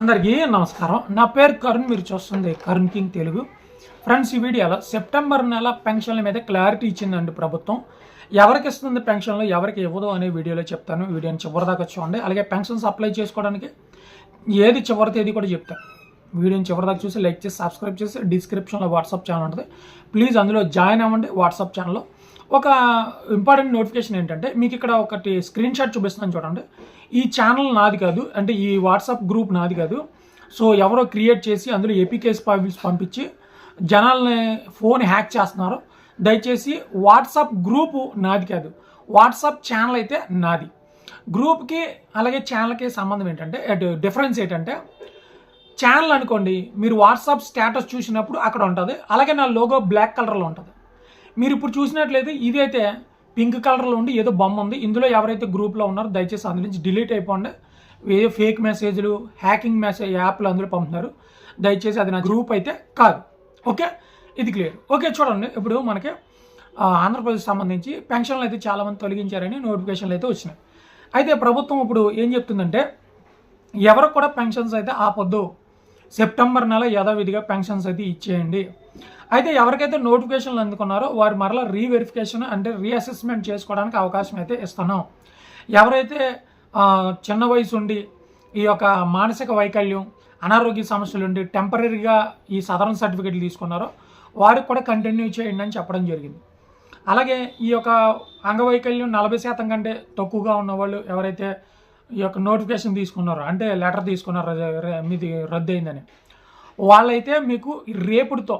అందరికీ నమస్కారం. నా పేరు కరుణ్ మీరు చూస్తుంది కరుణ్ కింగ్ తెలుగు. ఫ్రెండ్స్ ఈ వీడియోలో సెప్టెంబర్ నెల పెన్షన్ల మీద క్లారిటీ ఇచ్చిందండి ప్రభుత్వం. ఎవరికి ఇస్తుంది పెన్షన్లు ఎవరికి ఇవ్వదు అనే వీడియోలో చెప్తాను. వీడియోని చివరిదాకా చూడండి. అలాగే పెన్షన్స్ అప్లై చేసుకోవడానికి ఏది చివరి తేదీ కూడా చెప్తాను. వీడియోని చివరిదాకా చూసి లైక్ చేసి సబ్స్క్రైబ్ చేసి డిస్క్రిప్షన్లో వాట్సాప్ ఛానల్ ఉంటుంది. ప్లీజ్ అందులో జాయిన్ అవ్వండి. వాట్సాప్ ఛానల్లో ఒక ఇంపార్టెంట్ నోటిఫికేషన్ ఏంటంటే మీకు ఇక్కడ ఒకటి స్క్రీన్ షాట్ చూపిస్తున్నాను చూడండి. ఈ ఛానల్ నాది కాదు అంటే ఈ వాట్సాప్ గ్రూప్ నాది కాదు. సో ఎవరో క్రియేట్ చేసి అందులో ఏపీకేస్ ఫైల్స్ పంపించి జనాల్ని ఫోన్ హ్యాక్ చేస్తున్నారు. దయచేసి వాట్సాప్ గ్రూపు నాది కాదు వాట్సాప్ ఛానల్ అయితే నాది. గ్రూప్కి అలాగే ఛానల్కి సంబంధం ఏంటంటే డిఫరెన్స్ ఏంటంటే ఛానల్ అనుకోండి మీరు వాట్సాప్ స్టేటస్ చూసినప్పుడు అక్కడ ఉంటుంది. అలాగే నా లోగో బ్లాక్ కలర్లో ఉంటుంది. మీరు ఇప్పుడు చూసినట్లయితే ఇదైతే పింక్ కలర్లో ఉండి ఏదో బొమ్మ ఉంది. ఇందులో ఎవరైతే గ్రూప్లో ఉన్నారో దయచేసి అందులో నుంచి డిలీట్ అయిపోండి. ఏ ఫేక్ మెసేజ్లు హ్యాకింగ్ మెసేజ్ యాప్లు అందులో పంపుతున్నారు. దయచేసి అది నా గ్రూప్ అయితే కాదు. ఓకే ఇది క్లియర్ ఓకే చూడండి. ఇప్పుడు మనకి ఆంధ్రప్రదేశ్ సంబంధించి పెన్షన్లు అయితే చాలామంది తొలగించారని నోటిఫికేషన్లు అయితే వచ్చినాయి. అయితే ప్రభుత్వం ఇప్పుడు ఏం చెప్తుందంటే ఎవరికి కూడా పెన్షన్స్ అయితే ఆపొద్దు. సెప్టెంబర్ నెల యథావిధిగా పెన్షన్స్ అయితే ఇచ్చేయండి. అయితే ఎవరికైతే నోటిఫికేషన్లు అందుకున్నారో వారు మరలా రీవెరిఫికేషన్ అంటే రీఅసెస్మెంట్ చేసుకోవడానికి అవకాశం అయితే ఇస్తున్నాం. ఎవరైతే చిన్న వయసు ఉండి ఈ యొక్క మానసిక వైకల్యం అనారోగ్య సమస్యలు ఉండి టెంపరీగా ఈ సదరన్ సర్టిఫికేట్లు తీసుకున్నారో వారికి కూడా కంటిన్యూ చేయండి అని చెప్పడం జరిగింది. అలాగే ఈ యొక్క అంగవైకల్యం నలభై శాతం కంటే తక్కువగా ఉన్నవాళ్ళు ఎవరైతే ఈ యొక్క నోటిఫికేషన్ తీసుకున్నారో అంటే లెటర్ తీసుకున్నారో మీది రద్దు అయిందని వాళ్ళైతే మీకు రేపుడితో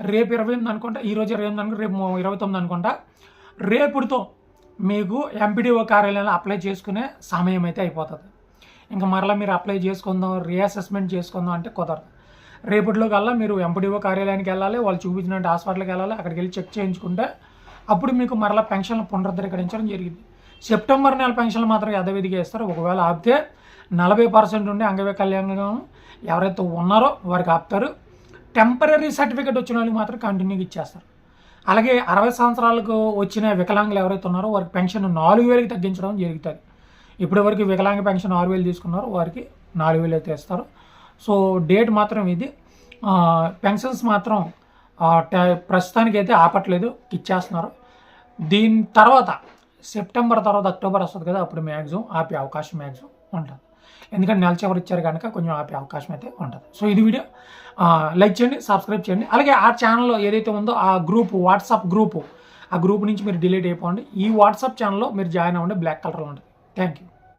రేపు ఇరవై ఎనిమిది అనుకుంటా ఈరోజు ఇరవై ఎనిమిది అనుకుంటా రేపు ఇరవై తొమ్మిది అనుకుంటా. రేపుడితో మీకు ఎంపీడీఓ కార్యాలయంలో అప్లై చేసుకునే సమయం అయితే అయిపోతుంది. ఇంకా మరలా మీరు అప్లై చేసుకుందాం రీఅసెస్మెంట్ చేసుకుందాం అంటే కుదరదు. రేపటిలో కల్లా మీరు ఎంపీడీఓ కార్యాలయానికి వెళ్ళాలి వాళ్ళు చూపించినట్టు హాస్పిటల్కి వెళ్ళాలి అక్కడికి వెళ్ళి చెక్ చేయించుకుంటే అప్పుడు మీకు మరలా పెన్షన్లు పునరుద్ధరించడం జరిగింది. సెప్టెంబర్ నెల పెన్షన్లు మాత్రం యథావిధిగా ఇస్తారు. ఒకవేళ ఆపితే నలభై పర్సెంట్ ఉండి అంగవైకల్యంగా ఎవరైతే ఉన్నారో వారికి ఆపుతారు. టెంపరీ సర్టిఫికేట్ వచ్చిన వాళ్ళకి మాత్రం కంటిన్యూగా ఇచ్చేస్తారు. అలాగే అరవై సంవత్సరాలకు వచ్చిన వికలాంగులు ఎవరైతే ఉన్నారో వారికి పెన్షన్ నాలుగు వేలకి తగ్గించడం జరుగుతుంది. ఇప్పటి వరకు వికలాంగ పెన్షన్ ఆరు వేలు తీసుకున్నారు వారికి నాలుగు వేలు అయితే ఇస్తారు సో డేట్ మాత్రం ఇది. పెన్షన్స్ మాత్రం ఆ, ప్రస్తుతానికి అయితే ఆపట్లేదు ఇచ్చేస్తున్నారు. దీని తర్వాత సెప్టెంబర్ తర్వాత అక్టోబర్ వస్తుంది కదా అప్పుడు మ్యాక్సిమం ఆపే అవకాశం మ్యాక్సిమం ఉంటుంది. ఎందుకంటే నెల చివరి ఇచ్చారు కనుక కొంచెం ఆపే అవకాశం అయితే ఉంటుంది. సో ఇది వీడియో. లైక్ చేయండి సబ్స్క్రైబ్ చేయండి. అలాగే ఆ ఛానల్లో ఏదైతే ఉందో ఆ గ్రూప్ వాట్సాప్ గ్రూపు ఆ గ్రూప్ నుంచి మీరు డిలీట్ అయిపోండి. ఈ వాట్సాప్ ఛానల్లో మీరు జాయిన్ అవ్వండి బ్లాక్ కలర్లో ఉంటుంది. Thank you